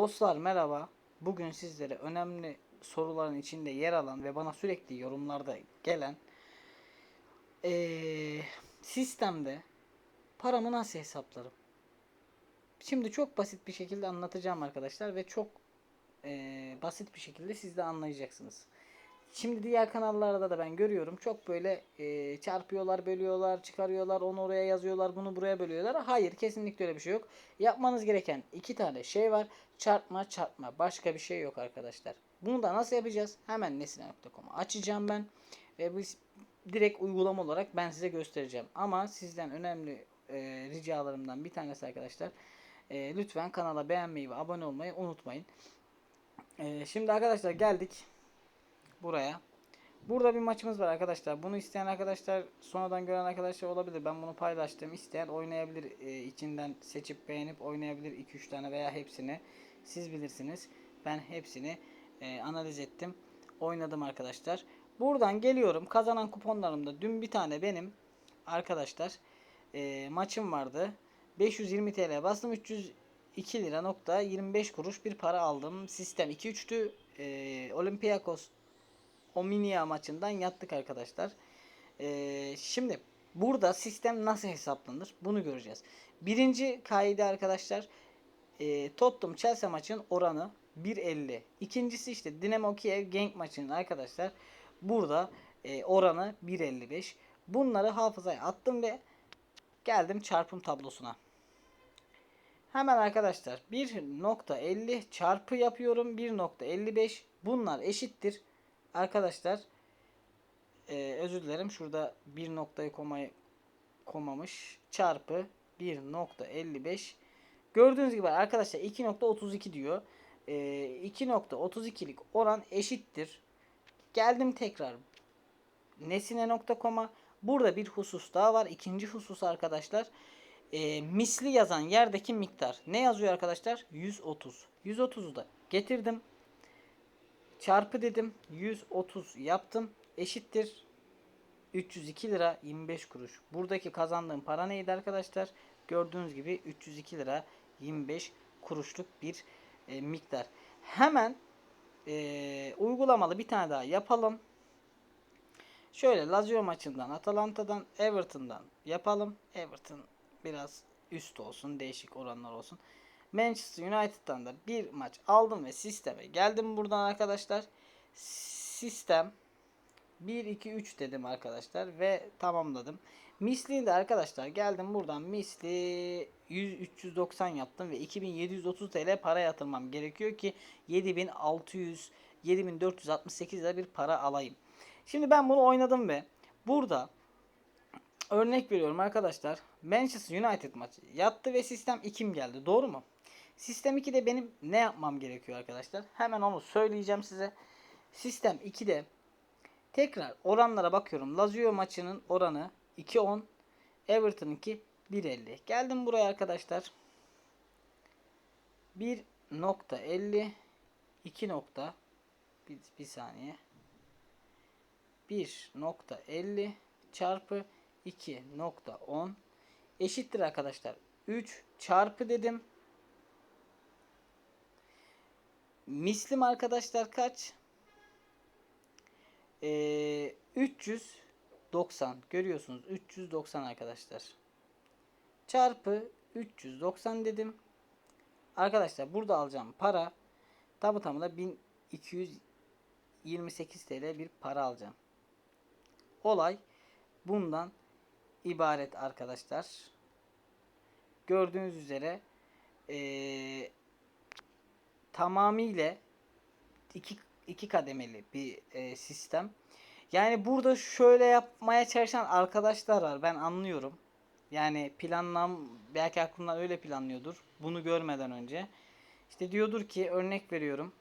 Dostlar merhaba. Bugün sizlere önemli soruların içinde yer alan ve bana sürekli yorumlarda gelen eee, sistemde paramı nasıl hesaplarım? Şimdi çok basit bir şekilde anlatacağım arkadaşlar ve çok eee, basit bir şekilde siz de anlayacaksınız. Şimdi diğer kanallarda da ben görüyorum çok böyle eee, çarpıyorlar, bölüyorlar, çıkarıyorlar, onu oraya yazıyorlar, bunu buraya bölüyorlar. Hayır, kesinlikle öyle bir şey yok. Yapmanız gereken iki tane şey var. Çarpma, çarpma. Başka bir şey yok arkadaşlar. Bunu da nasıl yapacağız? Hemen nesne.com'u açacağım ben ve biz direkt uygulama olarak ben size göstereceğim. Ama sizden önemli eee, ricalarımdan bir tanesi arkadaşlar. eee, lütfen kanala beğenmeyi ve abone olmayı unutmayın. Eee, şimdi arkadaşlar geldik buraya. Burada bir maçımız var arkadaşlar. Bunu isteyen arkadaşlar sonradan gören arkadaşlar olabilir. Ben bunu paylaştım. İsteyen oynayabilir. Ee, içinden seçip beğenip oynayabilir 2-3 tane veya hepsini. Siz bilirsiniz. Ben hepsini e, analiz ettim. Oynadım arkadaşlar. Buradan geliyorum. Kazanan kuponlarımda dün bir tane benim arkadaşlar e, maçım vardı. 520 TL bastım. 302 lira nokta 25 kuruş bir para aldım. Sistem 2-3'tü. E, Olympiakos Ominia maçından yattık arkadaşlar. Ee, şimdi burada sistem nasıl hesaplanır bunu göreceğiz. Birinci kaide arkadaşlar e, Tottenham Chelsea maçının oranı 1.50. İkincisi işte Dinamo Kiev Genk maçının arkadaşlar burada e, oranı 1.55. Bunları hafızaya attım ve geldim çarpım tablosuna. Hemen arkadaşlar 1.50 çarpı yapıyorum 1.55 bunlar eşittir arkadaşlar e, özür dilerim. Şurada bir noktayı komayı komamış. Çarpı 1.55 gördüğünüz gibi arkadaşlar 2.32 diyor. E, 2.32'lik oran eşittir. Geldim tekrar nesine.com'a burada bir husus daha var. İkinci husus arkadaşlar. E, misli yazan yerdeki miktar. Ne yazıyor arkadaşlar? 130 130'u da getirdim çarpı dedim 130 yaptım eşittir 302 lira 25 kuruş. Buradaki kazandığım para neydi arkadaşlar? Gördüğünüz gibi 302 lira 25 kuruşluk bir e, miktar. Hemen e, uygulamalı bir tane daha yapalım. Şöyle Lazio maçından, Atalanta'dan, Everton'dan yapalım. Everton biraz üst olsun, değişik oranlar olsun. Manchester United'dan da bir maç aldım ve sisteme geldim buradan arkadaşlar. Sistem 1 2 3 dedim arkadaşlar ve tamamladım. Misli de arkadaşlar geldim buradan misli 100 390 yaptım ve 2730 TL para yatırmam gerekiyor ki 7600 7468 lira bir para alayım. Şimdi ben bunu oynadım ve burada örnek veriyorum arkadaşlar. Manchester United maçı yattı ve sistem 2'm geldi. Doğru mu? Sistem 2'de benim ne yapmam gerekiyor arkadaşlar? Hemen onu söyleyeceğim size. Sistem 2'de tekrar oranlara bakıyorum. Lazio maçının oranı 2.10. Everton'ınki 1.50. Geldim buraya arkadaşlar. 1.50 2 nokta bir, bir saniye 1.50 çarpı 2.10 eşittir arkadaşlar 3 çarpı dedim Mislim arkadaşlar kaç? Ee, 390 görüyorsunuz 390 arkadaşlar. Çarpı 390 dedim. Arkadaşlar burada alacağım para tabi tamına 1228 TL bir para alacağım. Olay bundan ibaret arkadaşlar. Gördüğünüz üzere eee tamamıyla iki, iki kademeli bir e, sistem. Yani burada şöyle yapmaya çalışan arkadaşlar var. Ben anlıyorum. Yani planlam belki aklından öyle planlıyordur. Bunu görmeden önce. İşte diyordur ki örnek veriyorum.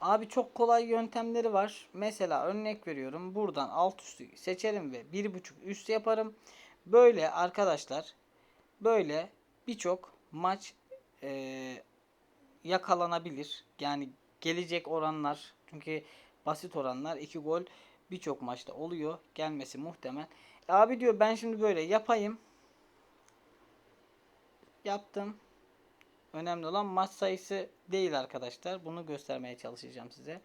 Abi çok kolay yöntemleri var. Mesela örnek veriyorum. Buradan alt üstü seçerim ve bir buçuk üst yaparım. Böyle arkadaşlar böyle birçok maç e, yakalanabilir. Yani gelecek oranlar çünkü basit oranlar 2 gol birçok maçta oluyor. Gelmesi muhtemel. E abi diyor ben şimdi böyle yapayım. Yaptım. Önemli olan maç sayısı değil arkadaşlar. Bunu göstermeye çalışacağım size.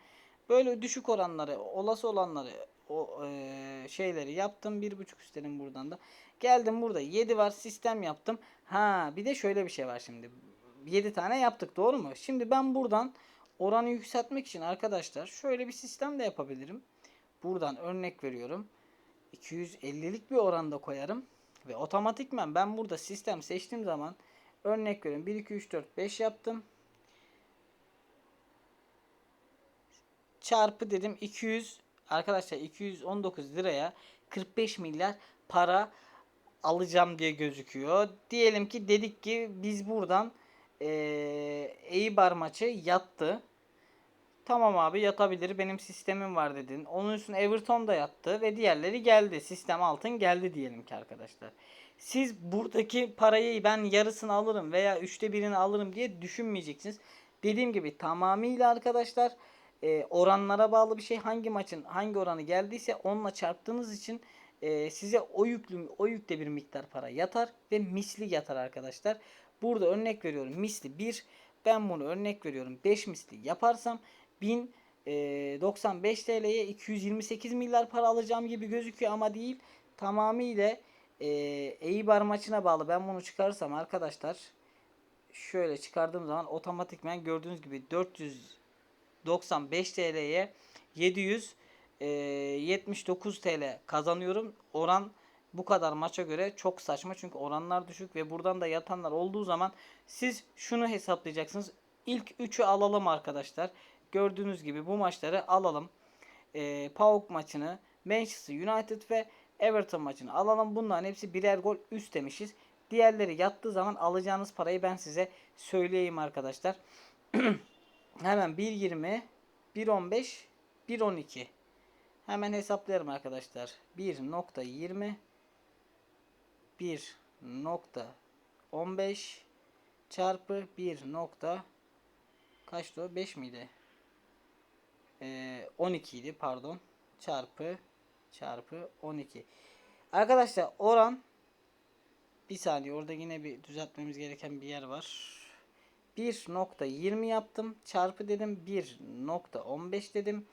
Böyle düşük oranları, olası olanları, o e, şeyleri yaptım. Bir buçuk üstelim buradan da. Geldim burada 7 var sistem yaptım. Ha bir de şöyle bir şey var şimdi. 7 tane yaptık doğru mu? Şimdi ben buradan oranı yükseltmek için arkadaşlar şöyle bir sistem de yapabilirim. Buradan örnek veriyorum. 250'lik bir oranda koyarım. Ve otomatikmen ben burada sistem seçtiğim zaman örnek veriyorum. 1, 2, 3, 4, 5 yaptım. Çarpı dedim 200 arkadaşlar 219 liraya 45 milyar para alacağım diye gözüküyor. Diyelim ki dedik ki biz buradan eee Eibar maçı yattı. Tamam abi yatabilir benim sistemim var dedin. Onun üstüne Everton da yattı ve diğerleri geldi. Sistem altın geldi diyelim ki arkadaşlar. Siz buradaki parayı ben yarısını alırım veya üçte birini alırım diye düşünmeyeceksiniz. Dediğim gibi tamamıyla arkadaşlar e, oranlara bağlı bir şey. Hangi maçın hangi oranı geldiyse onunla çarptığınız için e, size o yüklü o yükte bir miktar para yatar ve misli yatar arkadaşlar. Burada örnek veriyorum misli 1 ben bunu örnek veriyorum 5 misli yaparsam 1095 TL'ye 228 milyar para alacağım gibi gözüküyor ama değil. Tamamıyla e, Eibar maçına bağlı. Ben bunu çıkarırsam arkadaşlar şöyle çıkardığım zaman otomatikmen gördüğünüz gibi 495 TL'ye 779 TL kazanıyorum. Oran bu kadar maça göre çok saçma çünkü oranlar düşük ve buradan da yatanlar olduğu zaman siz şunu hesaplayacaksınız. İlk 3'ü alalım arkadaşlar. Gördüğünüz gibi bu maçları alalım. E, PAOK maçını, Manchester United ve Everton maçını alalım. Bunların hepsi birer gol üst demişiz. Diğerleri yattığı zaman alacağınız parayı ben size söyleyeyim arkadaşlar. Hemen 1.20, 1.15, 1.12. Hemen hesaplayalım arkadaşlar. 1.20 1.15 çarpı 1 nokta kaçtı o? 5 miydi? Ee, 12 idi pardon. Çarpı çarpı 12. Arkadaşlar oran bir saniye orada yine bir düzeltmemiz gereken bir yer var. 1.20 yaptım. Çarpı dedim 1.15 dedim.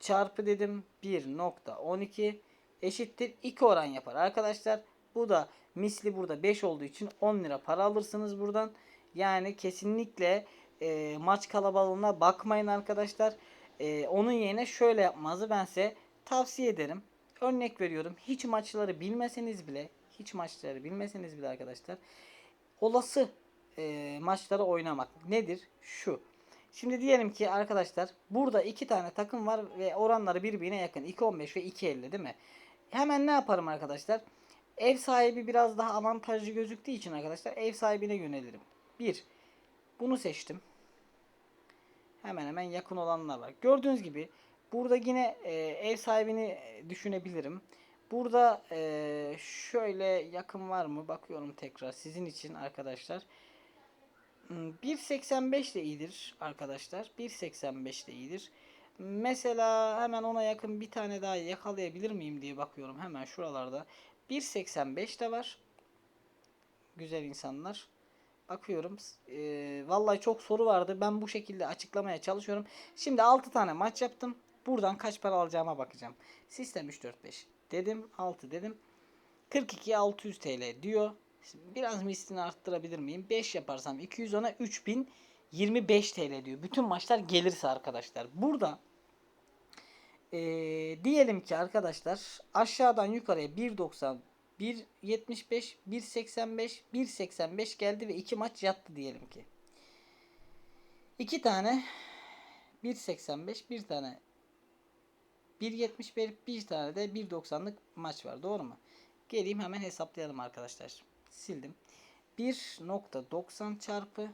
Çarpı dedim 1.12 eşittir 2 oran yapar. Arkadaşlar bu da misli burada 5 olduğu için 10 lira para alırsınız buradan. Yani kesinlikle e, maç kalabalığına bakmayın arkadaşlar. E, onun yerine şöyle yapmanızı ben size tavsiye ederim. Örnek veriyorum hiç maçları bilmeseniz bile hiç maçları bilmeseniz bile arkadaşlar olası e, maçları oynamak nedir? Şu. Şimdi diyelim ki arkadaşlar burada iki tane takım var ve oranları birbirine yakın. 2.15 ve 2.50 değil mi? Hemen ne yaparım arkadaşlar? Ev sahibi biraz daha avantajlı gözüktüğü için arkadaşlar ev sahibine yönelirim. 1. Bunu seçtim. Hemen hemen yakın olanlar var. Gördüğünüz gibi burada yine e, ev sahibini düşünebilirim. Burada e, şöyle yakın var mı? Bakıyorum tekrar sizin için arkadaşlar. 1.85 de iyidir arkadaşlar. 1.85 de iyidir. Mesela hemen ona yakın bir tane daha yakalayabilir miyim diye bakıyorum hemen şuralarda. 1.85 de var. Güzel insanlar. Bakıyorum. Ee, vallahi çok soru vardı. Ben bu şekilde açıklamaya çalışıyorum. Şimdi 6 tane maç yaptım. Buradan kaç para alacağıma bakacağım. Sistem 3 4 5 dedim. 6 dedim. 42 600 TL diyor. Biraz mislini arttırabilir miyim? 5 yaparsam 200 ona 3025 TL diyor. Bütün maçlar gelirse arkadaşlar. Burada ee, diyelim ki arkadaşlar aşağıdan yukarıya 1.90 1.75 1.85 1.85 geldi ve iki maç yattı diyelim ki. İki tane 1.85 bir tane 1.75 bir tane de 1.90'lık maç var. Doğru mu? Geleyim hemen hesaplayalım arkadaşlar. Sildim. 1.90 çarpı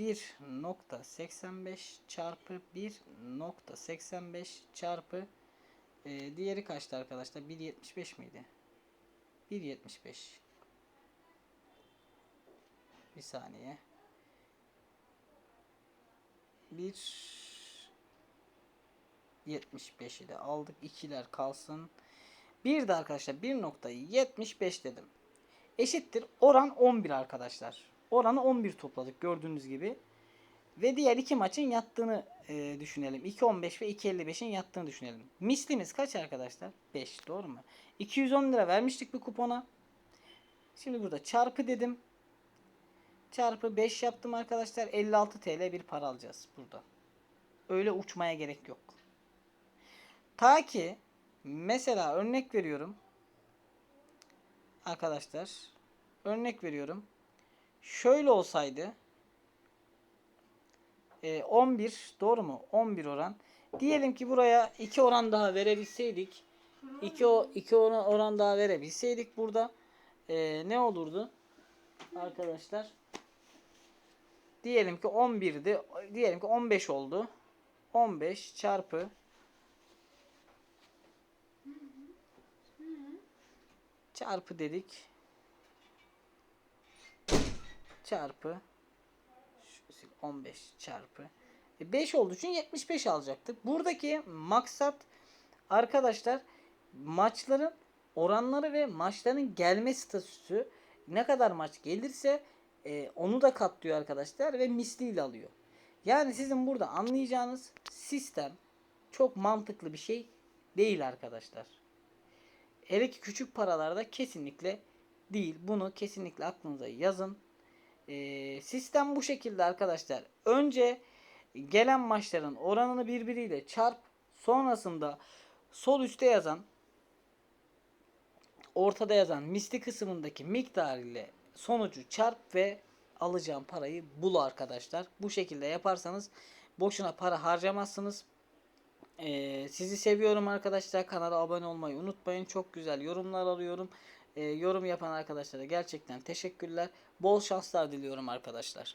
1.85 çarpı 1.85 çarpı e, diğeri kaçtı arkadaşlar? 1.75 miydi? 1.75 Bir saniye. 1.75'i de aldık. ikiler kalsın. Bir de arkadaşlar 1.75 dedim. eşittir. Oran 11 arkadaşlar. Oranı 11 topladık gördüğünüz gibi. Ve diğer iki maçın yattığını e, düşünelim. 2.15 ve 2.55'in yattığını düşünelim. Mislimiz kaç arkadaşlar? 5 doğru mu? 210 lira vermiştik bir kupona. Şimdi burada çarpı dedim. Çarpı 5 yaptım arkadaşlar. 56 TL bir para alacağız burada. Öyle uçmaya gerek yok. Ta ki mesela örnek veriyorum. Arkadaşlar örnek veriyorum. Şöyle olsaydı e, 11 doğru mu? 11 oran. Diyelim ki buraya 2 oran daha verebilseydik 2 o 2 oran, oran daha verebilseydik burada e, ne olurdu? Arkadaşlar diyelim ki 11'di. Diyelim ki 15 oldu. 15 çarpı çarpı dedik. Çarpı şu sil, 15 çarpı e 5 olduğu için 75 alacaktık. Buradaki maksat arkadaşlar maçların oranları ve maçların gelme statüsü ne kadar maç gelirse e, onu da katlıyor arkadaşlar ve misliyle alıyor. Yani sizin burada anlayacağınız sistem çok mantıklı bir şey değil arkadaşlar. Hele ki küçük paralarda kesinlikle değil. Bunu kesinlikle aklınıza yazın. Ee, sistem bu şekilde arkadaşlar. Önce gelen maçların oranını birbiriyle çarp. Sonrasında sol üstte yazan ortada yazan misli kısmındaki miktar ile sonucu çarp ve alacağım parayı bul arkadaşlar. Bu şekilde yaparsanız boşuna para harcamazsınız. Ee, sizi seviyorum arkadaşlar. Kanala abone olmayı unutmayın. Çok güzel yorumlar alıyorum. Ee, yorum yapan arkadaşlara gerçekten teşekkürler. Bol şanslar diliyorum arkadaşlar.